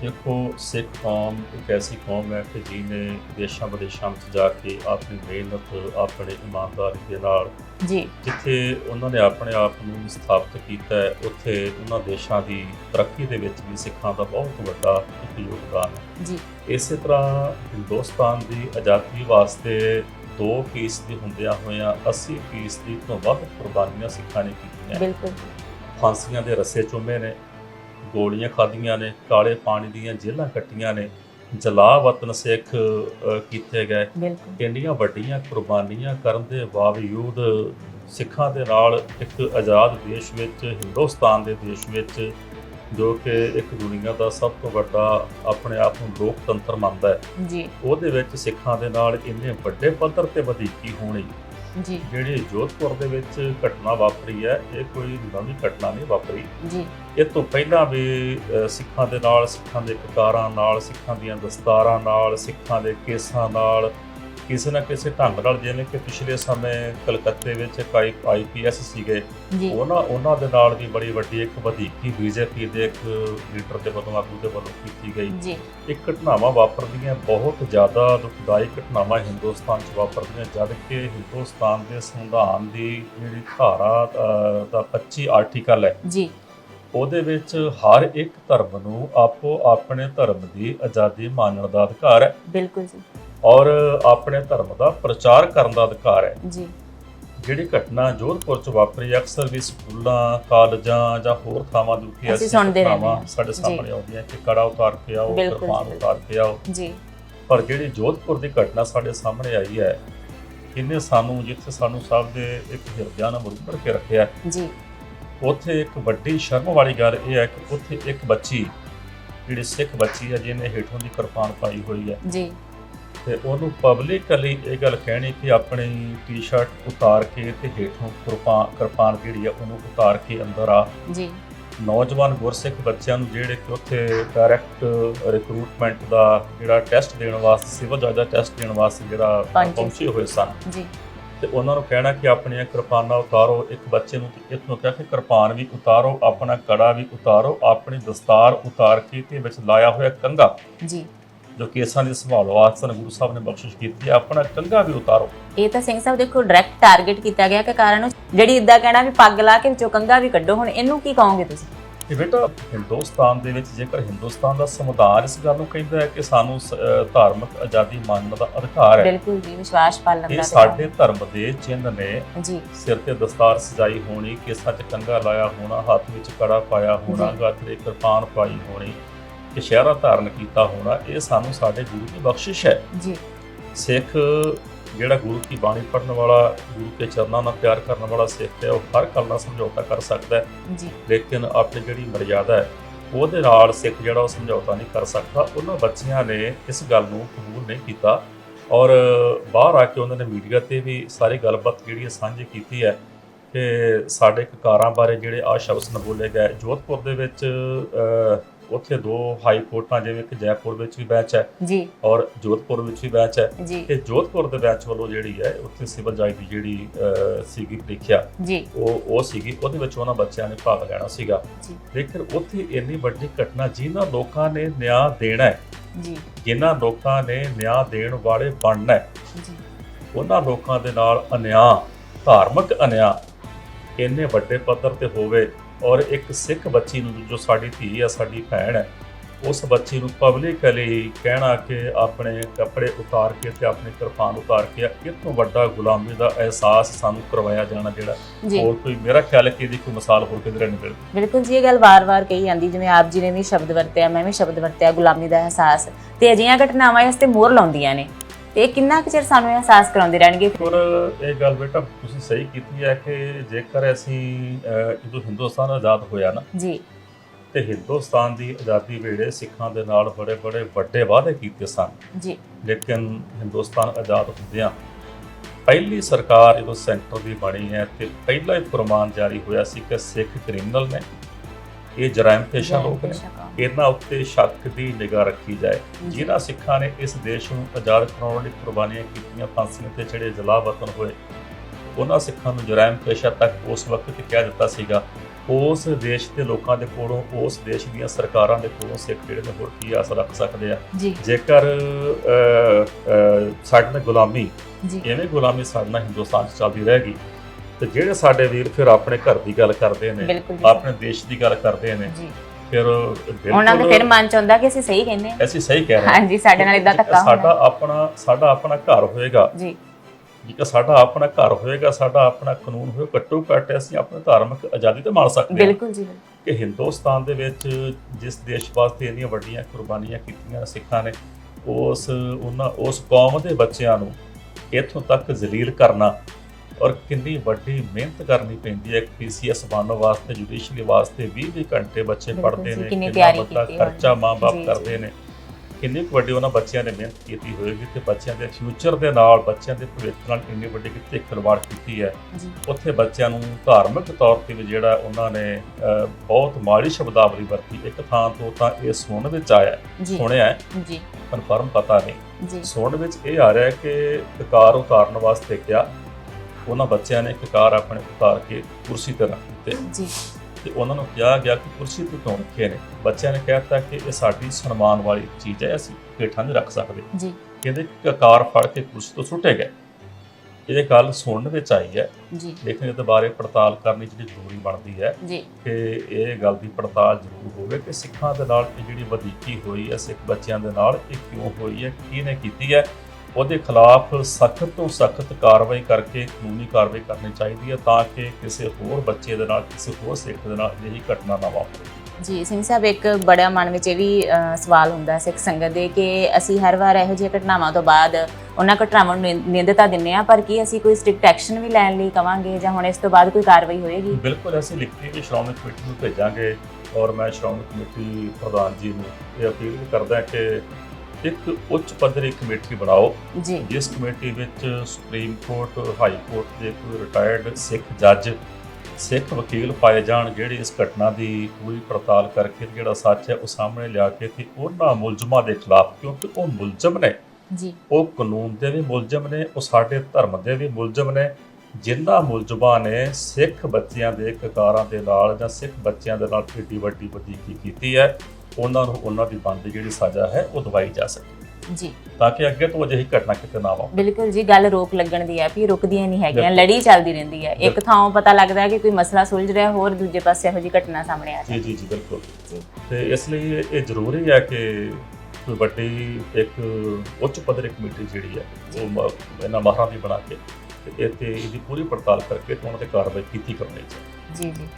ਦੇਖੋ ਸਿੱਖ ਕੌਮ ਇੱਕ ਐਸੀ ਕੌਮ ਹੈ ਕਿ ਜਿਹਨੇ ਦੇਸ਼ਾਂ ਵਿਦੇਸ਼ਾਂ ਵਿੱਚ ਜਾ ਕੇ ਆਪਣੀ ਮਿਹਨਤ ਆਪਣੇ ਇਮਾਨਦਾਰੀ ਦੇ ਨਾਲ ਜੀ। ਜਿੱਥੇ ਉਹਨਾਂ ਨੇ ਆਪਣੇ ਆਪ ਨੂੰ ਸਥਾਪਿਤ ਕੀਤਾ ਹੈ ਉੱਥੇ ਉਹਨਾਂ ਦੇਸ਼ਾਂ ਦੀ ਤਰੱਕੀ ਦੇ ਵਿੱਚ ਵੀ ਸਿੱਖਾਂ ਦਾ ਬਹੁਤ ਵੱਡਾ ਇੱਕ ਯੋਗਦਾਨ ਹੈ। ਜੀ। ਇਸੇ ਤਰ੍ਹਾਂ ਹਿੰਦੁਸਤਾਨ ਦੀ ਆਜ਼ਾਦੀ ਵਾਸਤੇ 2 ਫੀਸਦੀ ਹੁੰਦਿਆਂ ਹੋਇਆਂ 80 ਫੀਸਦੀ ਤੋਂ ਵੱਧ ਕੁਰਬਾਨੀਆਂ ਸਿੱਖਾਂ ਨੇ ਕੀਤੀਆਂ। ਬਿਲਕੁਲ। ਫਾਂਸੀਆਂ ਦੇ ਰੱਸੇ ਚੁੰਮੇ ਨੇ। ਗੋਲੀਆਂ ਖਾਧੀਆਂ ਨੇ ਕਾਲੇ ਪਾਣੀ ਦੀਆਂ ਜੇਲ੍ਹਾਂ ਕੱਟੀਆਂ ਨੇ ਜਲਾ ਵਤਨ ਸਿੱਖ ਕੀਤੇ ਗਏ। ਇੰਨੀਆਂ ਵੱਡੀਆਂ ਕੁਰਬਾਨੀਆਂ ਕਰਨ ਦੇ ਬਾਵਜੂਦ ਸਿੱਖਾਂ ਦੇ ਨਾਲ ਇੱਕ ਆਜ਼ਾਦ ਦੇਸ਼ ਵਿੱਚ ਹਿੰਦੁਸਤਾਨ ਦੇ ਦੇਸ਼ ਵਿੱਚ ਜੋ ਕਿ ਇੱਕ ਦੁਨੀਆ ਦਾ ਸਭ ਤੋਂ ਵੱਡਾ ਆਪਣੇ ਆਪ ਨੂੰ ਲੋਕਤੰਤਰ ਮੰਨਦਾ ਹੈ। ਜੀ। ਉਹਦੇ ਵਿੱਚ ਸਿੱਖਾਂ ਦੇ ਨਾਲ ਇੰਨੇ ਵੱਡੇ ਪੱਧਰ ਤੇ ਵਧੀਕੀ ਹੋਣੀ ਜੀ। ਜਿਹੜੀ ਜੋਧਪੁਰ ਦੇ ਵਿੱਚ ਘਟਨਾ ਵਾਪਰੀ ਹੈ ਇਹ ਕੋਈ ਨਵੀਂ ਘਟਨਾ ਨਹੀਂ ਵਾਪਰੀ। ਜੀ। ਇਹ ਤੋਂ ਪਹਿਲਾਂ ਵੀ ਸਿੱਖਾਂ ਦੇ ਨਾਲ ਸਿੱਖਾਂ ਦੇ ਕਕਾਰਾਂ ਨਾਲ ਸਿੱਖਾਂ ਦੀਆਂ ਦਸਤਾਰਾਂ ਨਾਲ ਸਿੱਖਾਂ ਦੇ ਕੇਸਾਂ ਨਾਲ ਕਿਸੇ ਨਾ ਕਿਸੇ ਢੰਗ ਨਾਲ ਜਿਵੇਂ ਕਿ ਪਿਛਲੇ ਸਮੇਂ ਕਲਕੱਤੇ ਵਿੱਚ ਇੱਕ ਆਈਪੀਐਸ ਸੀਗੇ ਉਹਨਾਂ ਉਹਨਾਂ ਦੇ ਨਾਲ ਵੀ ਬੜੀ ਵੱਡੀ ਇੱਕ ਵਧੀਕੀ ਬੀਜੇਪੀ ਦੇ ਇੱਕ ਲੀਡਰ ਦੇ ਵੱਲੋਂ ਆਗੂ ਦੇ ਵੱਲੋਂ ਕੀਤੀ ਗਈ। ਇਹ ਘਟਨਾਵਾਂ ਵਾਪਰਦੀਆਂ ਬਹੁਤ ਜ਼ਿਆਦਾ ਦੁਖਦਾਈ ਘਟਨਾਵਾਂ ਹਿੰਦੁਸਤਾਨ 'ਚ ਵਾਪਰਦੀਆਂ ਜਦ ਕਿ ਹਿੰਦੁਸਤਾਨ ਦੇ ਸੰਵਿਧਾਨ ਦੀ ਜਿਹੜੀ ਧਾਰਾ ਦਾ 25 ਆਰਟੀਕਲ ਹੈ। ਜੀ। ਉਹਦੇ ਵਿੱਚ ਹਰ ਇੱਕ ਧਰਮ ਨੂੰ ਆਪੋ ਆਪਣੇ ਧਰਮ ਦੀ ਆਜ਼ਾਦੀ ਮਾਣਨ ਦਾ ਅਧਿਕਾਰ ਹੈ। ਬਿਲਕੁਲ ਜੀ। ਔਰ ਆਪਣੇ ਧਰਮ ਦਾ ਪ੍ਰਚਾਰ ਕਰਨ ਦਾ ਅਧਿਕਾਰ ਹੈ। ਜੀ। ਜਿਹੜੀ ਘਟਨਾ ਜੋਧਪੁਰ ਚ ਵਾਪਰੀ ਅਕਸਰ ਵੀ ਸਕੂਲਾਂ ਕਾਲਜਾਂ ਜਾਂ ਹੋਰ ਥਾਵਾਂ ਦੇ ਉੱਤੇ ਅਸੀਂ ਸੁਣਦੇ ਰਹਿੰਦੇ ਹਾਂ। ਸਾਡੇ। ਸਾਹਮਣੇ ਆਉਂਦੀਆਂ ਕਿ ਕੜਾ ਉਤਾਰ ਕੇ ਆਓ ਕਿਰਪਾਨ ਉਤਾਰ ਕੇ ਆਓ। ਜੀ। ਪਰ ਜਿਹੜੀ ਜੋਧਪੁਰ ਦੀ ਘਟਨਾ ਸਾਡੇ ਸਾਹਮਣੇ ਆਈ ਹੈ ਇਹਨੇ ਸਾਨੂੰ ਜਿੱਥੇ ਸਾਨੂੰ ਸਭ ਦੇ ਇੱਕ ਹਿਰਦਿਆਂ ਨਾਲ ਮੁਰਬੜ ਕੇ ਰੱਖਿਆ ਜੀ। ਉੱਥੇ ਇੱਕ ਵੱਡੀ ਸ਼ਰਮ ਵਾਲੀ ਗੱਲ ਇਹ ਹੈ ਕਿ ਉੱਥੇ ਇੱਕ ਬੱਚੀ ਜਿਹੜੀ ਸਿੱਖ ਬੱਚੀ ਹੈ ਜਿਹਨੇ ਹੇਠੋਂ ਦੀ ਕਿਰਪਾਨ ਪਾਈ ਹੋਈ ਹੈ। ਜੀ। ਤੇ ਉਹਨੂੰ ਪਬਲਿਕਲੀ ਇਹ ਗੱਲ ਕਹਿਣੀ ਕਿ ਆਪਣੀ ਟੀ-ਸ਼ਰਟ ਉਤਾਰ ਕੇ ਤੇ ਹੇਠੋਂ ਕਿਰਪਾਨ ਕਿਰਪਾਨ ਜਿਹੜੀ ਆ ਉਹਨੂੰ ਉਤਾਰ ਕੇ ਅੰਦਰ ਆ। ਜੀ। ਨੌਜਵਾਨ ਗੁਰਸਿੱਖ ਬੱਚਿਆਂ ਨੂੰ ਜਿਹੜੇ ਕਿ ਉੱਥੇ ਡਾਇਰੈਕਟ ਰਿਕਰੂਟਮੈਂਟ ਦਾ ਜਿਹੜਾ ਟੈਸਟ ਦੇਣ ਵਾਸਤੇ ਸਿਵਲ ਜੱਜ ਦਾ ਟੈਸਟ ਦੇਣ ਵਾਸਤੇ ਜਿਹੜਾ ਪਹੁੰਚੇ ਹੋਏ ਸਨ। ਜੀ। ਤੇ ਉਹਨਾਂ ਨੂੰ ਕਹਿਣਾ ਕਿ ਆਪਣੀਆਂ ਕਿਰਪਾਨਾਂ ਉਤਾਰੋ ਇੱਕ ਬੱਚੇ ਨੂੰ ਇਸ ਨੂੰ ਕਿਹਾ ਕਿ ਕਿਰਪਾਨ ਵੀ ਉਤਾਰੋ ਆਪਣਾ ਕੜਾ ਵੀ ਉਤਾਰੋ ਆਪਣੀ ਦਸਤਾਰ ਉਤਾਰ ਕੇ ਤੇ ਵਿੱਚ ਲਾਇਆ ਹੋਇਆ ਕੰਘਾ। ਜੀ। ਜੋ ਕੇਸਾਂ ਦੀ ਸੰਭਾਲ ਵਾਸਤੇ ਗੁਰੂ ਸਾਹਿਬ ਨੇ ਬਖਸ਼ਿਸ਼ ਕੀਤੀ ਹੈ, ਆਪਣਾ ਕੰਘਾ ਵੀ ਉਤਾਰੋ। ਇਹ ਤਾਂ ਸਿੰਘ ਸਾਹਿਬ ਦੇਖੋ ਡਾਇਰੈਕਟ ਟਾਰਗੇਟ ਕੀਤਾ ਗਿਆ ਕਿ ਕਾਰਨ ਜਿਹੜੀ ਇਦਾਂ ਕਹਿਣਾ ਵੀ ਪੱਗ ਲਾ ਕੇ ਵਿੱਚੋਂ ਕੰਗਾ ਵੀ ਕੱਢੋ ਹੁਣ ਇਹਨੂੰ ਕੀ ਕਹੋਗੇ ਤੁਸੀਂ? ਕਿ ਬੇਟਾ ਹਿੰਦੁਸਤਾਨ ਦੇ ਵਿੱਚ ਜੇਕਰ ਹਿੰਦੁਸਤਾਨ ਦਾ ਸੰਵਿਧਾਨ ਇਸ ਗੱਲ ਨੂੰ ਕਹਿੰਦਾ ਹੈ ਕਿ ਸਾਨੂੰ ਧਾਰਮਿਕ ਆਜ਼ਾਦੀ ਮਾਣਨ ਦਾ ਅਧਿਕਾਰ ਹੈ। ਬਿਲਕੁਲ ਜੀ ਵਿਸ਼ਵਾਸ ਪਾਲਣ ਦਾ ਇਹ। ਸਾਡੇ ਧਰਮ ਦੇ ਚਿੰਨ੍ਹ ਨੇ। ਜੀ। ਸਿਰ ਤੇ ਦਸਤਾਰ ਸਜਾਈ ਹੋਣੀ ਕੇਸਾਂ 'ਚ ਕੰਘਾ ਲਾਇਆ ਹੋਣਾ ਹੱਥ ਵਿੱਚ ਕੜਾ ਪਾਇਆ ਹੋਣਾ। ਗਾਤਰੇ ਕਿਰਪਾਨ ਪਾਈ ਹੋਣੀ। ਇਸ਼ਾਰਾ ਧਾਰਨ ਕੀਤਾ ਹੋਣਾ ਇਹ ਸਾਨੂੰ ਸਾਡੇ ਗੁਰੂ ਦੀ ਬਖਸ਼ਿਸ਼ ਹੈ। ਜੀ। ਸਿੱਖ ਜਿਹੜਾ ਗੁਰੂ ਕੀ ਬਾਣੀ ਪੜਨ ਵਾਲਾ ਗੁਰੂ ਕੇ ਚਰਨਾਂ ਨਾਲ ਪਿਆਰ ਕਰਨ ਵਾਲਾ ਸਿੱਖ ਹੈ ਉਹ ਹਰ ਗੱਲ ਨਾਲ ਸਮਝੌਤਾ ਕਰ ਸਕਦਾ ਹੈ। ਜੀ। ਲੇਕਿਨ ਆਪਣੀ ਜਿਹੜੀ ਮਰਜ਼ਾਦਾ ਹੈ ਉਹਦੇ ਨਾਲ ਸਿੱਖ ਜਿਹੜਾ ਉਹ ਸਮਝੌਤਾ ਨਹੀਂ ਕਰ ਸਕਦਾ। ਉਹਨਾਂ ਬੱਚਿਆਂ ਨੇ ਇਸ ਗੱਲ ਨੂੰ ਕਬੂਲ ਨਹੀਂ ਕੀਤਾ ਔਰ ਬਾਹਰ ਆ ਕੇ ਉਹਨਾਂ ਨੇ ਮੀਡੀਆ ਤੇ ਵੀ ਸਾਰੀ ਗੱਲਬਾਤ ਜਿਹੜੀ ਹੈ ਸਾਂਝੀ ਕੀਤੀ ਹੈ ਕਿ ਸਾਡੇ ਕਕਾਰਾਂ ਬਾਰੇ ਜਿਹੜੇ ਆ ਸ਼ਬਦ ਨ ਬੋਲੇ ਗਏ। ਜੋਧਪੁਰ ਦੇ ਵਿੱਚ ਉੱਥੇ ਦੋ ਹਾਈ ਕੋਰਟਾਂ ਜਿਵੇਂ ਕਿ ਜੈਪੁਰ ਵਿੱਚ ਵੀ ਬੈਂਚ ਹੈ ਜੀ। ਔਰ ਜੋਧਪੁਰ ਵਿੱਚ ਵੀ ਬੈਂਚ ਹੈ। ਜੀ। ਤੇ ਜੋਧਪੁਰ ਦੇ ਬੈਂਚ ਵੱਲੋਂ ਜਿਹੜੀ ਹੈ ਉੱਥੇ ਸਿਵਲ ਜੱਜ ਦੀ ਜਿਹੜੀ ਸੀਗੀ ਪ੍ਰੀਖਿਆ ਜੀ। ਉਹ ਉਹ ਸੀਗੀ। ਉਹਦੇ ਵਿੱਚ ਉਹਨਾਂ ਬੱਚਿਆਂ ਨੇ ਭਾਗ ਲੈਣਾ ਸੀਗਾ। ਜੀ। ਲੇਕਿਨ ਉੱਥੇ ਇੰਨੀ ਵੱਡੀ ਘਟਨਾ ਜਿਨ੍ਹਾਂ ਲੋਕਾਂ ਨੇ ਨਿਆਂ ਦੇਣਾ ਹੈ ਜੀ। ਜਿਨ੍ਹਾਂ ਲੋਕਾਂ ਨੇ ਨਿਆਂ ਦੇਣ ਵਾਲੇ ਬਣਨਾ ਹੈ ਜੀ। ਉਹਨਾਂ ਲੋਕਾਂ ਦੇ ਨਾਲ ਅਨਿਆਂ ਧਾਰਮਿਕ ਅਨਿਆਂ ਇੰਨੇ ਵੱਡੇ ਪੱਧਰ ਤੇ ਹੋਵੇ ਔਰ ਇੱਕ ਸਿੱਖ ਬੱਚੀ ਨੂੰ ਜੋ ਸਾਡੀ ਧੀ ਹੈ ਸਾਡੀ ਭੈਣ ਹੈ ਉਸ ਬੱਚੀ ਨੂੰ ਪਬਲਿਕਲੀ ਕਹਿਣਾ ਕਿ ਆਪਣੇ ਕੱਪੜੇ ਉਤਾਰ ਕੇ ਤੇ ਆਪਣੇ ਕਿਰਪਾਨ ਉਤਾਰ ਕੇ ਇਹ ਤੋਂ ਵੱਡਾ ਗੁਲਾਮੀ ਦਾ ਅਹਿਸਾਸ ਸਾਨੂੰ ਕਰਵਾਇਆ ਜਾਣਾ ਜਿਹੜਾ ਹੋਰ ਕੋਈ ਮੇਰਾ ਖਿਆਲ ਹੈ ਕਿ ਇਹਦੀ ਕੋਈ ਮਿਸਾਲ ਹੋਰ ਕਿਧਰੇ ਨਹੀਂ ਮਿਲਦੀ। ਬਿਲਕੁਲ ਜੀ ਇਹ ਗੱਲ ਵਾਰ-ਵਾਰ ਕਹੀ ਜਾਂਦੀ ਜਿਵੇਂ ਆਪ ਜੀ ਨੇ ਵੀ ਸ਼ਬਦ ਵਰਤਿਆ ਮੈਂ ਵੀ ਸ਼ਬਦ ਵਰਤਿਆ ਗੁਲਾਮੀ ਦਾ ਅਹਿਸਾਸ ਤੇ ਅਜਿਹੀਆਂ ਘਟਨਾਵਾਂ ਇਸ ਤੇ ਮੋਹਰ ਲਾਉਂਦੀਆਂ ਨੇ। ਤੇ ਇਹ ਕਿੰਨਾ ਕੁ ਚਿਰ ਸਾਨੂੰ ਅਹਿਸਾਸ ਕਰਾਉਂਦੇ ਰਹਿਣਗੇ? ਔਰ ਇਹ ਗੱਲ ਬੇਟਾ ਤੁਸੀਂ ਸਹੀ ਕੀਤੀ ਹੈ ਕਿ ਜੇਕਰ ਅਸੀਂ ਅਹ, ਜਦੋਂ ਹਿੰਦੁਸਤਾਨ ਆਜ਼ਾਦ ਹੋਇਆ ਨਾ ਜੀ। ਤੇ ਹਿੰਦੁਸਤਾਨ ਦੀ ਆਜ਼ਾਦੀ ਵੇਲੇ ਸਿੱਖਾਂ ਦੇ ਨਾਲ ਬੜੇ ਬੜੇ ਵੱਡੇ ਵਾਅਦੇ ਕੀਤੇ ਸਨ। ਜੀ। ਲੇਕਿਨ ਹਿੰਦੁਸਤਾਨ ਆਜ਼ਾਦ ਹੁੰਦਿਆਂ ਪਹਿਲੀ ਸਰਕਾਰ ਜਦੋਂ ਸੈਂਟਰ ਦੀ ਬਣੀ ਹੈ ਤੇ ਪਹਿਲਾ ਹੀ ਫਰਮਾਨ ਜਾਰੀ ਹੋਇਆ ਸੀ ਕਿ ਸਿੱਖ ਕ੍ਰਿਮੀਨਲ ਨੇ ਇਹ ਜਰਾਇਮ ਪੇਸ਼ਾ ਲੋਕ ਨੇ ਇਹਨਾਂ ਉੱਤੇ ਸ਼ੱਕ ਦੀ ਨਿਗਾਹ ਰੱਖੀ ਜਾਏ। ਜਿਨ੍ਹਾਂ ਸਿੱਖਾਂ ਨੇ ਇਸ ਦੇਸ਼ ਨੂੰ ਆਜ਼ਾਦ ਕਰਾਉਣ ਲਈ ਕੁਰਬਾਨੀਆਂ ਕੀਤੀਆਂ ਫਾਂਸੀਆਂ ਤੇ ਜਿਹੜੇ ਜਲਾਵਤਨ ਹੋਏ। ਉਹਨਾਂ ਸਿੱਖਾਂ ਨੂੰ ਜਰਾਇਮ ਪੇਸ਼ਾ ਤੱਕ ਉਸ ਵਕਤ ਕਿਹਾ ਦਿੱਤਾ ਸੀਗਾ ਉਸ ਦੇਸ਼ ਦੇ ਲੋਕਾਂ ਦੇ ਕੋਲੋਂ ਉਸ ਦੇਸ਼ ਦੀਆਂ ਸਰਕਾਰਾਂ ਦੇ ਕੋਲੋਂ ਸਿੱਖ ਜਿਹੜੇ ਨੇ ਹੋਰ ਕੀ ਆਸ ਰੱਖ ਸਕਦੇ ਆ? ਜੇਕਰ ਸਾਡੇ ਨਾਲ ਗੁਲਾਮੀ ਜੀ। ਐਵੇਂ ਗੁਲਾਮੀ ਸਾਡੇ ਨਾਲ ਹਿੰਦੁਸਤਾਨ 'ਚ ਚੱਲਦੀ ਰਹੇਗੀ ਤੇ ਜਿਹੜੇ ਸਾਡੇ ਵੀਰ ਫਿਰ ਆਪਣੇ ਘਰ ਦੀ ਗੱਲ ਕਰਦੇ ਨੇ ਬਿਲਕੁਲ ਜੀ ਆਪਣੇ ਦੇਸ਼ ਦੀ ਗੱਲ ਕਰਦੇ ਨੇ ਜੀ। ਫਿਰ ਉਹਨਾਂ ਦੇ ਬਿਲਕੁਲ ਫਿਰ ਮਨ ਚ ਆਉਂਦਾ ਕਿ ਅਸੀਂ ਸਹੀ ਕਹਿੰਦੇ ਹਾਂ। ਅਸੀਂ ਸਹੀ ਕਹਿ ਰਹੇ ਹਾਂ। ਹਾਂਜੀ ਸਾਡੇ ਨਾਲ ਇਦਾਂ ਧੱਕਾ ਸਾਡਾ ਹੁੰਦਾ ਆਪਣਾ ਸਾਡਾ ਆਪਣਾ ਘਰ ਹੋਏਗਾ। ਜੀ। ਜੇਕਰ ਸਾਡਾ ਆਪਣਾ ਘਰ ਹੋਏਗਾ ਸਾਡਾ ਆਪਣਾ ਕਾਨੂੰਨ ਹੋਏ ਘੱਟੋ ਘੱਟ ਅਸੀਂ ਆਪਣੀ ਧਾਰਮਿਕ ਆਜ਼ਾਦੀ ਤੇ ਮਾਣ ਸਕਦੇ ਹਾਂ। ਬਿਲਕੁਲ ਜੀ ਬਿਲਕੁਲ। ਕਿ ਹਿੰਦੁਸਤਾਨ ਦੇ ਵਿੱਚ ਜਿਸ ਦੇਸ਼ ਵਾਸਤੇ ਇੰਨੀਆਂ ਵੱਡੀਆਂ ਕੁਰਬਾਨੀਆਂ ਕੀਤੀਆਂ ਸਿੱਖਾਂ ਨੇ ਉਸ ਉਹਨਾਂ ਉਸ ਕੌਮ ਦੇ ਬੱਚਿਆਂ ਨੂੰ ਇੱਥੋਂ ਤੱਕ ਜ਼ਲੀਲ ਕਰਨਾ ਔਰ ਕਿੰਨੀ ਵੱਡੀ ਮਿਹਨਤ ਕਰਨੀ ਪੈਂਦੀ ਹੈ ਪੀਸੀਐਸ ਬਣਨ ਵਾਸਤੇ ਜੁਡੀਸ਼ਰੀ ਵਾਸਤੇ 20 20 ਘੰਟੇ ਬੱਚੇ ਪੜ੍ਹਦੇ ਨੇ ਕਿੰਨੀ ਕਿੰਨਾ ਵੱਡਾ। ਖਰਚਾ ਜੀ। ਕਰਦੇ ਨੇ। ਕਿੰਨੀ ਵੱਡੀ ਉਹਨਾਂ ਬੱਚਿਆਂ ਨੇ ਮਿਹਨਤ ਕੀਤੀ ਹੋਏਗੀ ਤੇ ਬੱਚਿਆਂ ਦੇ ਫਿਊਚਰ ਦੇ ਨਾਲ ਬੱਚਿਆਂ ਦੇ ਭਵਿੱਖ ਨਾਲ ਇੰਨੀ ਵੱਡੀ ਕਿਤੇ ਖਿਲਵਾੜ ਕੀਤੀ ਹੈ। ਉੱਥੇ ਬੱਚਿਆਂ ਨੂੰ ਧਾਰਮਿਕ ਤੌਰ ਤੇ ਵੀ ਜਿਹੜਾ ਉਹਨਾਂ ਨੇ ਬਹੁਤ ਮਾੜੀ ਸ਼ਬਦਾਵਲੀ ਵਰਤੀ। ਇੱਕ ਥਾਂ ਤੋਂ ਤਾਂ ਇਹ ਸੁਣਨ ਵਿੱਚ ਆਇਆ ਸੁਣਿਆ ਜੀ। ਕਨਫਰਮ ਪਤਾ ਨਹੀਂ। ਜੀ। ਸੁਣਨ ਵਿੱਚ ਇਹ ਆ ਰਿਹਾ ਹੈ ਕਿ ਕਕਾਰ ਉਤਾਰਨ ਵਾਸਤੇ ਕਿਹਾ ਉਹਨਾਂ ਬੱਚਿਆਂ ਨੇ ਕਕਾਰ ਆਪਣੇ ਉਤਾਰ ਕੇ ਕੁਰਸੀ ਤੇ ਰੱਖ ਦਿੱਤੇ। ਜੀ। ਤੇ ਉਹਨਾਂ ਨੂੰ ਕਿਹਾ ਗਿਆ ਕਿ ਕੁਰਸੀ ਤੇ ਕਿਉਂ ਰੱਖੇ ਨੇ? ਬੱਚਿਆਂ ਨੇ ਕਹਿਤਾ ਕਿ ਇਹ ਸਾਡੀ ਸਨਮਾਨ ਵਾਲੀ ਚੀਜ਼ ਹੈ ਅਸੀਂ ਹੇਠਾਂ ਨਹੀਂ ਰੱਖ ਸਕਦੇ। ਜੀ। ਕਹਿੰਦੇ ਕਿ ਕਕਾਰ ਫੜ ਕੇ ਕੁਰਸੀ ਤੋਂ ਸੁੱਟੇ ਗਏ। ਇਹ ਗੱਲ ਸੁਣਨ ਵਿੱਚ ਆਈ ਹੈ। ਜੀ। ਲੇਕਿਨ ਇਹਦੇ ਬਾਰੇ ਪੜਤਾਲ ਕਰਨੀ ਜਿਹੜੀ ਜ਼ਰੂਰੀ ਬਣਦੀ ਹੈ ਜੀ। ਕਿ ਇਹ ਗੱਲ ਦੀ ਪੜਤਾਲ ਜ਼ਰੂਰ ਹੋਵੇ ਕਿ ਸਿੱਖਾਂ ਦੇ ਨਾਲ ਜਿਹੜੀ ਵਧੀਕੀ ਹੋਈ ਹੈ ਸਿੱਖ ਬੱਚਿਆਂ ਦੇ ਨਾਲ ਇਹ ਕਿਉਂ ਹੋਈ ਹੈ ਕਿਹਨੇ ਕੀਤੀ ਹੈ ਉਹਦੇ ਖਿਲਾਫ ਸਖਤ ਤੋਂ ਸਖਤ ਕਾਰਵਾਈ ਕਰਕੇ ਕਾਨੂੰਨੀ ਕਾਰਵਾਈ ਕਰਨੀ ਚਾਹੀਦੀ ਹੈ ਤਾਂ ਕਿ ਕਿਸੇ ਹੋਰ ਬੱਚੇ ਦੇ ਨਾਲ ਕਿਸੇ ਹੋਰ ਸਿੱਖ ਦੇ ਨਾਲ ਅਜਿਹੀ ਘਟਨਾ ਨਾ ਵਾਪਰੇ। ਜੀ ਸਿੰਘ ਸਾਹਿਬ ਇੱਕ ਬੜਾ ਮਨ ਵਿੱਚ ਇਹ ਵੀ ਸਵਾਲ ਹੁੰਦਾ ਸਿੱਖ ਸੰਗਤ ਦੇ ਕਿ ਅਸੀਂ ਹਰ ਵਾਰ ਇਹੋ ਜਿਹੀਆਂ ਘਟਨਾਵਾਂ ਤੋਂ ਬਾਅਦ ਉਹਨਾਂ ਘਟਨਾਵਾਂ ਨੂੰ ਨਿੰਦਤਾ ਦਿੰਨੇ ਆ ਪਰ ਕੀ ਅਸੀਂ ਕੋਈ ਸਟ੍ਰਿਕਟ ਐਕਸ਼ਨ ਵੀ ਲੈਣ ਲਈ ਕਵਾਂਗੇ ਜਾਂ ਹੁਣ ਇਸ ਤੋਂ ਬਾਅਦ ਕੋਈ ਕਾਰਵਾਈ ਹੋਏਗੀ? ਬਿਲਕੁਲ ਅਸੀਂ ਲਿਖਤੀ ਵੀ ਸ਼੍ਰੋਮਣੀ ਕਮੇਟੀ ਨੂੰ ਭੇਜਾਂਗੇ ਔਰ ਮੈਂ ਸ਼੍ਰੋਮਣੀ ਕਮੇਟੀ ਪ੍ਰਧਾਨ ਜੀ ਨੂੰ ਇਹ ਅਪੀਲ ਕਰਦਾ ਕਿ ਇੱਕ ਉੱਚ ਪੱਧਰੀ ਕਮੇਟੀ ਬਣਾਓ। ਜੀ। ਜਿਸ ਕਮੇਟੀ ਵਿੱਚ ਸੁਪਰੀਮ ਕੋਰਟ ਹਾਈ ਕੋਰਟ ਦੇ ਕੋਈ ਰਿਟਾਇਰਡ ਸਿੱਖ ਜੱਜ ਸਿੱਖ ਵਕੀਲ ਪਾਏ ਜਾਣ ਜਿਹੜੇ ਇਸ ਘਟਨਾ ਦੀ ਪੂਰੀ ਪੜਤਾਲ ਕਰਕੇ ਜਿਹੜਾ ਸੱਚ ਹੈ ਉਹ ਸਾਹਮਣੇ ਲਿਆ ਕੇ ਤੇ ਉਹਨਾਂ ਮੁਲਜ਼ਮਾਂ ਦੇ ਖਿਲਾਫ ਕਿਉਂਕਿ ਉਹ ਮੁਲਜ਼ਮ ਨੇ। ਜੀ। ਉਹ ਕਾਨੂੰਨ ਦੇ ਵੀ ਮੁਲਜ਼ਮ ਨੇ ਉਹ ਸਾਡੇ ਧਰਮ ਦੇ ਵੀ ਮੁਲਜ਼ਮ ਨੇ ਜਿਨ੍ਹਾਂ ਮੁਲਜ਼ਮਾਂ ਨੇ ਸਿੱਖ ਬੱਚਿਆਂ ਦੇ ਕਕਾਰਾਂ ਦੇ ਨਾਲ ਜਾਂ ਸਿੱਖ ਬੱਚਿਆਂ ਦੇ ਨਾਲ ਏਡੀ ਵੱਡੀ ਵਧੀਕੀ ਕੀਤੀ ਹੈ ਉਹਨਾਂ ਨੂੰ ਉਹਨਾਂ ਦੀ ਬਣਦੀ ਜਿਹੜੀ ਸਜ਼ਾ ਹੈ ਉਹ ਦਵਾਈ ਜਾ ਸਕੇ ਜੀ ਤਾਂ ਕਿ ਅੱਗੇ ਤੋਂ ਅਜਿਹੀ ਘਟਨਾ ਕਿਤੇ ਨਾ ਵਾਪਰੇ ਬਿਲਕੁਲ ਜੀ ਗੱਲ ਰੋਕ ਲੱਗਣ ਦੀ ਹੈ ਵੀ ਰੁਕਦੀਆਂ ਨਹੀਂ ਹੈਗੀਆਂ। ਲੜੀ ਚੱਲਦੀ ਰਹਿੰਦੀ ਹੈ ਇੱਕ। ਥਾਂ ਪਤਾ ਲੱਗਦਾ ਹੈ ਕਿ ਕੋਈ ਮਸਲਾ ਸੁਲਝ ਰਿਹਾ ਹੋਰ ਦੂਜੇ ਪਾਸੇ ਇਹੋ ਜਿਹੀ ਘਟਨਾ ਸਾਹਮਣੇ ਆ ਜੀ ਜਾਂਦੀ ਜੀ ਜੀ ਬਿਲਕੁਲ ਜੀ। ਤੇ ਇਸ ਲਈ ਇਹ- ਜ਼ਰੂਰੀ ਹੈ ਕਿ ਕੋਈ ਵੱਡੀ ਇੱਕ ਉੱਚ ਪੱਧਰੀ ਕਮੇਟੀ ਜਿਹੜੀ ਹੈ ਉਹ ਇਹਨਾਂ ਮਾਹਰਾਂ ਦੀ ਬਣਾ ਕੇ ਤੇ ਇਹ ਇਹਦੀ ਪੂਰੀ ਪੜਤਾਲ ਕਰਕੇ ਤੇ ਉਹਨਾਂ ਤੇ ਕਾਰਵਾਈ ਕੀਤੀ ਕਰਨੀ ਚਾਹੀਦੀ। ਜੀ ਜੀ।